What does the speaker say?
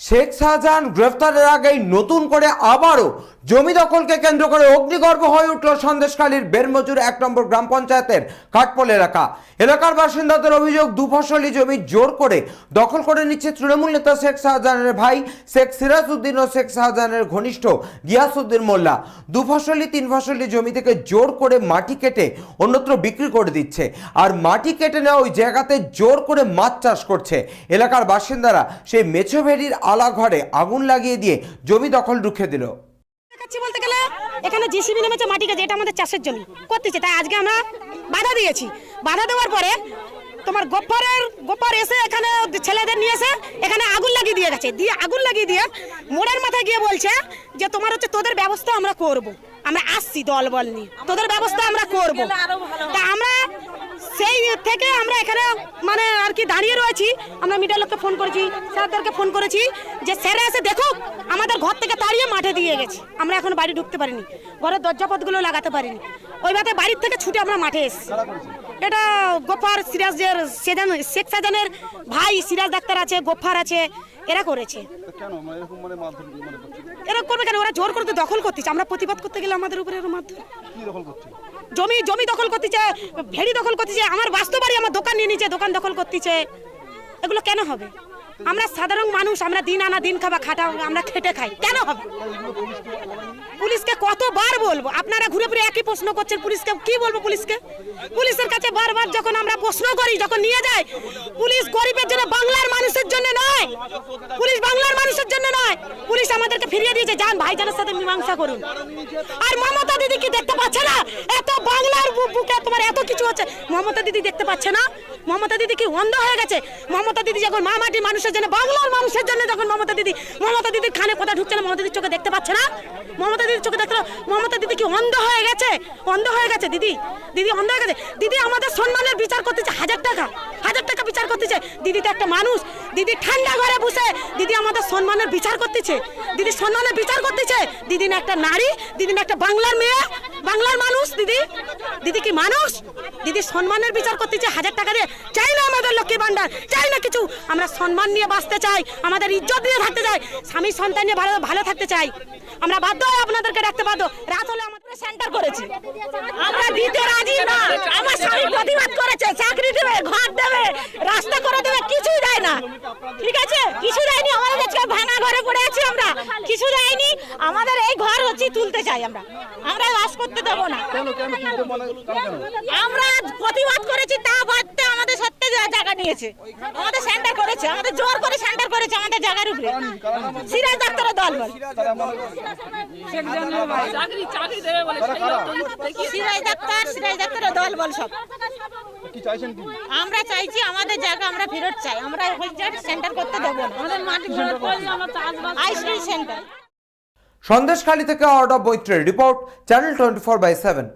শেখ শাহজাহান গ্রেফতারের আগেই নতুন করে আবারও জমি দখলকে কেন্দ্র করে অগ্নিগর্ভ হয়ে উঠল সন্দেশখালীর বেরমজুর এক নম্বর গ্রাম পঞ্চায়েতের কাঠপোল এলাকা। এলাকার বাসিন্দাদের অভিযোগ দুফসলি জমি জোর করে দখল করে নিচ্ছে তৃণমূল নেতা শেখ শাহজাহানের ভাই, শেখ সিরাজউদ্দিন ও শেখ শাহজাহানের ঘনিষ্ঠ গিয়াসউদ্দিন মোল্লা। দুফসলি তিন ফসলি জমি থেকে জোর করে মাটি কেটে অন্যত্র বিক্রি করে দিচ্ছে। আর মাটি কেটে নেওয়া ওই জায়গাতে জোর করে মাছ চাষ করছে। এলাকার বাসিন্দারা সেই মেছোভেড়ির আলা ঘরে আগুন লাগিয়ে দিয়ে জমি দখল রুখে দিল। বলতে গেলে এখানে জিসিবি নেমেছে মাটি কাজে এটা আমাদের চাষের জমি। করতেছে তাই আজকে আমরা বাধা দিয়েছি। বাধা দেওয়ার পরে তোমার গোপারের গোপার এসে এখানে ছেলেদের নিয়ে এসে এখানে আগুন লাগিয়ে দিয়ে গেছে। দিয়ে আগুন লাগিয়ে দিয়ে মোড়ের মাথায় গিয়ে বলছে যে তোমার হচ্ছে তোদের ব্যবস্থা আমরা করব। আমরা আসছি দল বল নিয়ে। তোদের ব্যবস্থা আমরা করব। তা আমরা সেই থেকে আমরা এখানে মানে আর কি দাঁড়িয়ে রয়েছি, আমরা মিডিয়ার লোককে ফোন করেছি, স্যারদেরকে ফোন করেছি যে স্যার এসে দেখুক, আমাদের ঘর থেকে তাড়িয়ে মাঠে দিয়ে গেছে। আমরা এখন বাড়ি ঢুকতে পারিনি, ঘরের দরজাপথগুলো লাগাতে পারিনি। ওই বাড়ির থেকে ছুটে আমরা মাঠে এসেছি। এটা গোফার সিরাজের সেদান শেখ সাজানের ভাই সিরাজ ডাক্তার আছে গোফার আছে এরা করেছে। মানে মানে মানে এরা করবে কেন? ওরা জোর করতে দখল করতেছে। আমরা প্রতিবাদ করতে গেলে আমাদের উপরে এরকম জমি জমি দখল করতেছে ভেড়ি দখল করতেছে আমার বাস্তব বাড়ি আমার দোকান নিয়ে নিচ্ছে দোকান দখল করতেছে। এগুলো কেন হবে? আমরা সাধারণ মানুষ, আমরা দিন আনা দিন খাবা, খাটা, আমরা খেটে খাই। কেন হবে? পুলিশকে কতবার বলব? আপনারা ঘুরে ফিরে একই প্রশ্ন করছেন, পুলিশকে কি বলব পুলিশকে? পুলিশের কাছে বারবার যখন আমরা প্রশ্ন করি, যখন নিয়ে যায় পুলিশ গরিবের জন্য বাংলার মানুষের জন্য নয়। পুলিশ বাংলার মানুষের জন্য নয়। পুলিশ আমাদেরকে ফিরিয়ে দিয়েছে, যান ভাইজানের সাথে মীমাংসা করুন। আর মমতা দিদি কি দেখতে পাচ্ছে না? এত বাংলার বুকে তোমার এত কিছু হচ্ছে। মমতা দিদি দেখতে পাচ্ছে না? মমতা দিদি কি অন্ধ হয়ে গেছে? মমতা দিদি যখন মা মাটি মানুষের জন্য, বাংলার মানুষের জন্য যখন মমতা দিদি, মমতা দিদির কানে কথা ঢুকছে না, মমতা দিদির চোখে দেখতে পাচ্ছে না? মমতা দিদির চোখে দেখতে মমতা দিদি কি অন্ধ হয়ে গেছে? অন্ধ হয়ে গেছে, দিদি? দিদি অন্ধ হয়ে গেছে। দিদি আমাদের সম্মানের বিচার করতেছে, হাজার টাকা হাজার টাকা বিচার করতেছে। দিদি তো একটা মানুষ, দিদি ঠান্ডা ঘরে বসে দিদি আমাদের সম্মানের বিচার করতেছে। দিদি সম্মানের বিচার করতেছে। দিদি না একটা নারী, দিদি না একটা বাংলার মেয়ে, বাংলার মানুষ, দিদি। দিদি কি মানুষ? দিদি সম্মানের বিচার করতেছে, হাজার টাকা দিয়ে। লক্ষ্মী ভান্ডার? চাই না কিছু। আমরা সম্মান নিয়ে বাঁচতে চাই আমাদের ইজ্জত নিয়ে থাকতে চাই স্বামী সন্তান নিয়ে ভালো ভালো থাকতে চাই। আমরা বাধ্য হয়ে আপনাদেরকে রাখতে বাধ্য। রাত হলে আমাদের সেন্টার করেছি। আমরা দিতে রাজি না। আমার স্বামী প্রতিবাদ করেছে চাকরি দেবে ঘর দেবে রাস্তা করে দেবে কিছুই দেয় না। ঠিক আছে? কিছু দেয়নি। আমাদের আজকে ভাঙা ঘরে পড়ে আছি আমরা। কিছু দেয়নি। আমাদের এই ঘর হচ্ছে তুলতে চাই আমরা। আমরা বাস করতে দেবো না। আমরা প্রতিবাদ করেছি তা সত্যি জায়গা নিয়েছে। আমাদের সেন্টার করেছে আমাদের জোর করে সেন্টার করেছে আমাদের জায়গার উপরে। সিরাজ ডাক্তারের দল বল। সিরাজ ডাক্তার সিরাজ ডাক্তারের দল বল সব। কি চাইছেন কি? আমরা চাইছি আমাদের জায়গা আমরা ফেরত চাই। আমরা সেন্টার করতে দেবো আমাদের মাটি ফেরত করলে আমরা চাষবাস আইসিডি সেন্টার। সন্দেশখালী থেকে order বৈত্রের report channel twenty four by seven